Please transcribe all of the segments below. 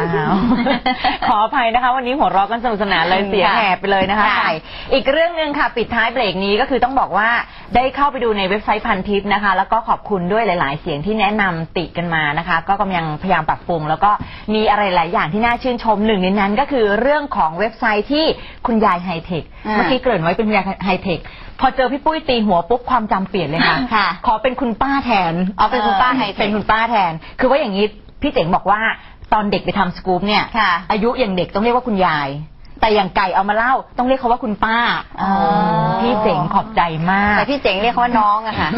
อ้าวขออภัยนะคะ วันนี้หัวเราะกันสนุกสนานเลยเสียงค่ะแหบไปเลยนะคะค่ะ ไก่อีกเรื่องหนึ่งค่ะ ปิดท้ายเบรกนี้ก็คือต้องบอกว่าได้เข้าไปดูในเว็บไซต์พันทิปนะคะ แล้วก็ขอบคุณด้วยหลาย ๆ เสียงที่แนะนำติกันมานะคะ ก็กำลังพยายามปรับปรุง แล้วก็มีอะไรหลายอย่างที่น่าชื่นชมหนึ่งในนั้น ก็คือเรื่องของเว็บไซต์ที่คุณยายไฮเทคอ่า เมื่อกี้เกริ่นไว้เป็นคุณยายไฮเทคพอเจอพี่ปุ้ยตีหัวปุ๊บความจำเปลี่ยนเลยค่ะ ค่ะ ขอเป็นคุณป้าแทนอ๋อเป็นคุณป้าไฮเทค เป็นคุณป้าแทน คือว่าอย่างนี้พี่เจ๋งบอกว่า ตอนเด็กไปทำสกู๊ปเนี่ยค่ะ อายุอย่างเด็กต้องเรียกว่าคุณยาย แต่อย่างไก่เอามาเล่าต้องเรียกเขาว่าคุณป้าอ๋อ พี่เจ๋งขอบใจมาก แต่พี่เจ๋งเรียกเขาว่าน้องอะค่ะ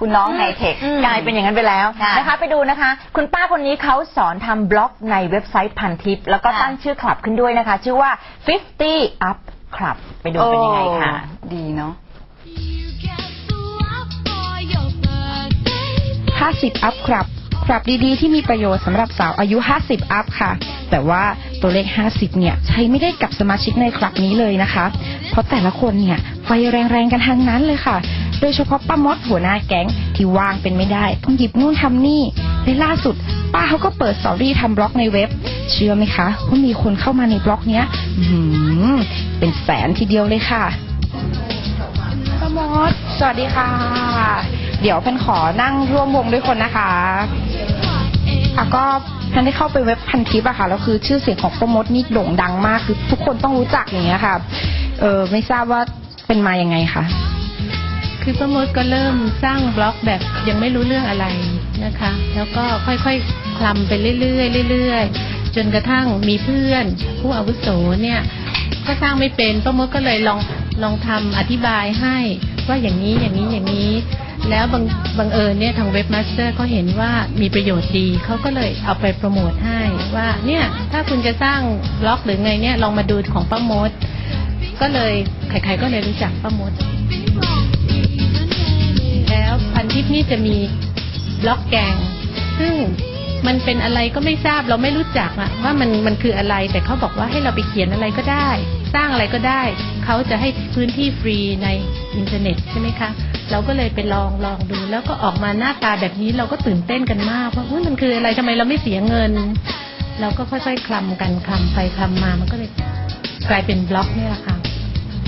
คุณน้องไฮเทค กลายเป็นอย่างนั้นไปแล้วค่ะนะคะ ไปดูนะคะ คุณป้าคนนี้เขาสอนทำบล็อกในเว็บไซต์พันทิป แล้วก็ค่ะ ตั้งชื่อคลับขึ้นด้วยนะคะ ชื่อว่า 50 up club ไปดูเป็นยังไงค่ะ โอ้ดีเนาะ 50 อัพครับ ครับดีๆ ที่มีประโยชน์สำหรับสาวอายุ 50 อัพค่ะ แต่ว่าตัวเลข 50 เนี่ย ใช้ไม่ได้กับสมาชิกในคลับนี้เลยนะคะ เพราะแต่ละคนเนี่ย ไฟแรงๆ กันทั้งนั้นเลยค่ะ โดยเฉพาะป้ามดหัวหน้าแก๊งที่วางเป็นไม่ได้ ต้องหยิบนู่นทำนี่ และล่าสุด ป้าเขาก็เปิดสตอรี่ทำบล็อกในเว็บ เชื่อไหมคะว่ามีคนเข้ามาในบล็อกเนี้ยหือเป็นแสนทีเดียวเลยค่ะป้ามด สวัสดีค่ะ เดี๋ยวเพันขอนั่งร่วมวงด้วยคนนะคะ อะก็พันได้เข้าไปเว็บพันทิปอะค่ะแล้วคือชื่อเสียงของป้ามดนี่โด่งดังมากคือทุกคนต้องรู้จักอย่างเงี้ยค่ะ เออไม่ทราบว่าเป็นมายังไงคะคือป้ามดก็เริ่มสร้างบล็อกแบบยังไม่รู้เรื่องอะไรนะคะ แล้วก็ค่อยๆคลำไปเรื่อยๆเรื่อยๆจนกระทั่งมีเพื่อน ผู้อาวุโสเนี่ยก็สร้างไม่เป็นป้ามดก็เลยลองลองทำอธิบายให้ว่าอย่างนี้อย่างนี้อย่างนี้ แล้วบังบังเอิญเนี่ยทางเว็บมาสเตอร์เขาเห็นว่ามีประโยชน์ดีเขาก็เลยเอาไปโปรโมทให้ว่าเนี่ยถ้าคุณจะสร้างบล็อกหรือไงเนี่ยลองมาดูของป้ามด ก็เลยใครๆก็เลยรู้จักป้ามด แล้วพันทิปนี่จะมีบล็อกแกง ซึ่งมันเป็นอะไรก็ไม่ทราบเราไม่รู้จักอะว่ามันมันคืออะไรแต่เขาบอกว่าให้เราไปเขียนอะไรก็ได้ สร้างอะไรก็ได้ เขาจะให้พื้นที่ฟรีในอินเทอร์เน็ตใช่ไหมคะเราก็เลยไปลองลองดู แล้วก็ออกมาหน้าตาแบบนี้เราก็ตื่นเต้นกันมากว่าอุ๊ยมันคืออะไรทำไมเราไม่เสียเงิน เราก็ค่อยๆคลำกันคลำไปคลำมามันก็เลยกลายเป็นบล็อกเนี่ยแหละค่ะ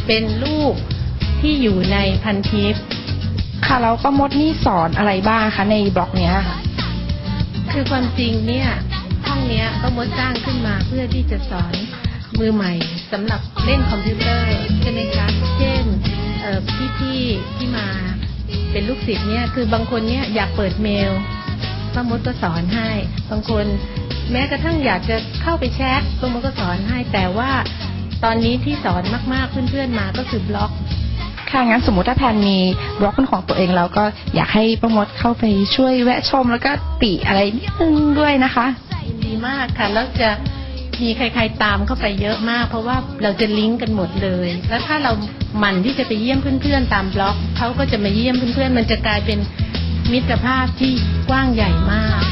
เป็นรูปที่อยู่ในพันทิปค่ะแล้วป้ามดนี่สอนอะไรบ้างคะในบล็อกเนี้ยค่ะคือความจริงเนี่ยห้องเนี้ยก็มดสร้างขึ้นมาเพื่อที่จะสอน มือใหม่สำหรับเล่นคอมพิวเตอร์ใช่ไหมคะ เช่นเอ่อพี่ๆที่มาเป็นลูกศิษย์เนี่ยคือบางคนเนี่ยอยากเปิดเมลป้ามดก็สอนให้ บางคนแม้กระทั่งอยากจะเข้าไปแชทป้ามดก็สอนให้ แต่ว่าตอนนี้ที่สอนมากๆเพื่อนๆมาก็คือบล็อกค่ะงั้นสมมุติถ้าแพนมีบล็อกเป็นของตัวเองแล้วก็อยากให้ป้ามดเข้าไปช่วยแวะชมแล้วก็ติอะไรนิดนึงด้วยนะคะยินดีมากค่ะแล้วจะ มีใครๆตามเข้าไปเยอะมาก เพราะว่าเราจะลิงก์กันหมดเลย แล้วถ้าเราหมั่นที่จะไปเยี่ยมเพื่อนๆตามบล็อกเขาก็จะมาเยี่ยมเพื่อนๆมันจะกลายเป็นมิตรภาพที่กว้างใหญ่มาก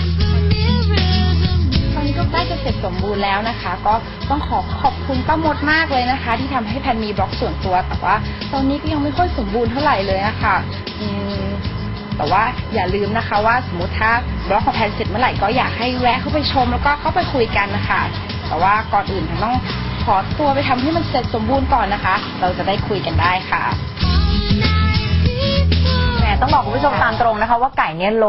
ตอนนี้ก็ใกล้จะเสร็จสมบูรณ์แล้วนะคะ ก็ต้องขอขอบคุณป้ามดมากเลยนะคะ ที่ทำให้แพนมีบล็อกส่วนตัว แต่ว่าตอนนี้ก็ยังไม่ค่อยสมบูรณ์เท่าไหร่เลยนะคะอืมแต่ว่าอย่าลืมนะคะว่าสมมติถ้าบล็อกของแพนเสร็จเมื่อไหร่ก็อยากให้แวะเข้าไปชมแล้วก็เข้าไปคุยกันนะคะ แต่ว่าก่อนอื่นแพนต้องขอตัวไปทำให้มันเสร็จสมบูรณ์ก่อนนะคะ เราจะได้คุยกันได้ค่ะแหมต้องบอกคุณผู้ชมตามตรงนะคะ ว่าไก่เนี่ยโล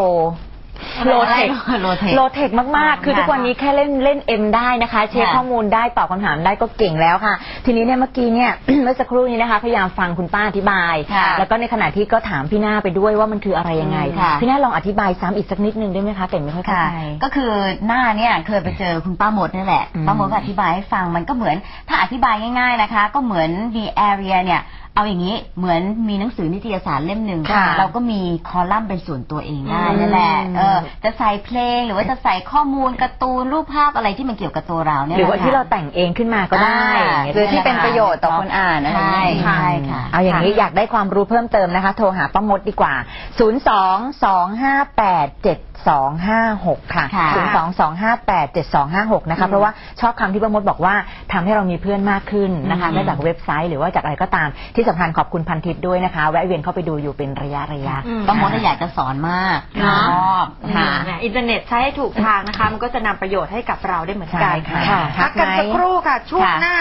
โลเทคโลเทคโลเทคมากๆ คือทุกวันนี้แค่เล่นเล่นเอ็มได้นะคะ เช็คค่ะข้อมูลได้ตอบคำถามได้ก็เก่งแล้วค่ะ ทีนี้เนี่ยเมื่อกี้เนี่ย เมื่อสักครู่นี้นะคะ พยายามฟังคุณป้าอธิบายค่ะแล้วก็ในขณะที่ก็ถามพี่หน้าไปด้วยว่ามันคืออะไรยังไงค่ะพี่หน้าลองอธิบายซ้ำอีกสักนิดนึงได้ไหมคะแต่ไม่ค่อยเข้าค่ะใจก็คือหน้าเนี่ยเคยไปเจอคุณป้ามดนี่แหละอืมป้ามดก็อธิบายให้ฟังมันก็เหมือนถ้าอธิบายง่าย ๆนะคะ ก็เหมือนมีแอเรียเนี่ย เอาอย่างนี้เหมือนมีหนังสือนิตยสารเล่มหนึ่งค่ะเราก็มีคอลัมน์เป็นส่วนตัวเองได้อืมนั่นแหละเออจะใส่เพลงหรือว่าจะใส่ข้อมูลการ์ตูนรูปภาพอะไรที่มันเกี่ยวกับตัวเราเนี่ยหรือว่าแหละที่เราค่ะแต่งเองขึ้นมาก็ได้อ่าย่างงี้ยหรือที่เป็นประโยชน์ต่อคนอ่านอะไรอย่างเงี้ยใช่ใช่ค่ะเอาอย่างนี้อยากได้ความรู้เพิ่มเติมนะคะ โทรหาป้ามดดีกว่า 0 2 2 5 8 7 7256ค่ะค่ะ 022587256 นะคะ เพราะว่าชอบคำที่ป้ามดบอกว่าทำให้เรามีเพื่อนมากขึ้นนะคะอืมไม่จากเว็บไซต์หรือว่าจากอะไรก็ตามที่สำคัญขอบคุณพันทิปด้วยนะคะ แวะเวียนเข้าไปดูอยู่เป็นระยะระยะอืมป้ามดก็อยากจะสอนมากเนาะ ชอบค่ะแหมอินเทอร์เน็ตใช้ให้ถูกทางนะคะ มันก็จะนำประโยชน์ให้กับเราได้เหมือนกันใช่ค่ะพักกันสักครู่ค่ะช่วงค่ะ หน้า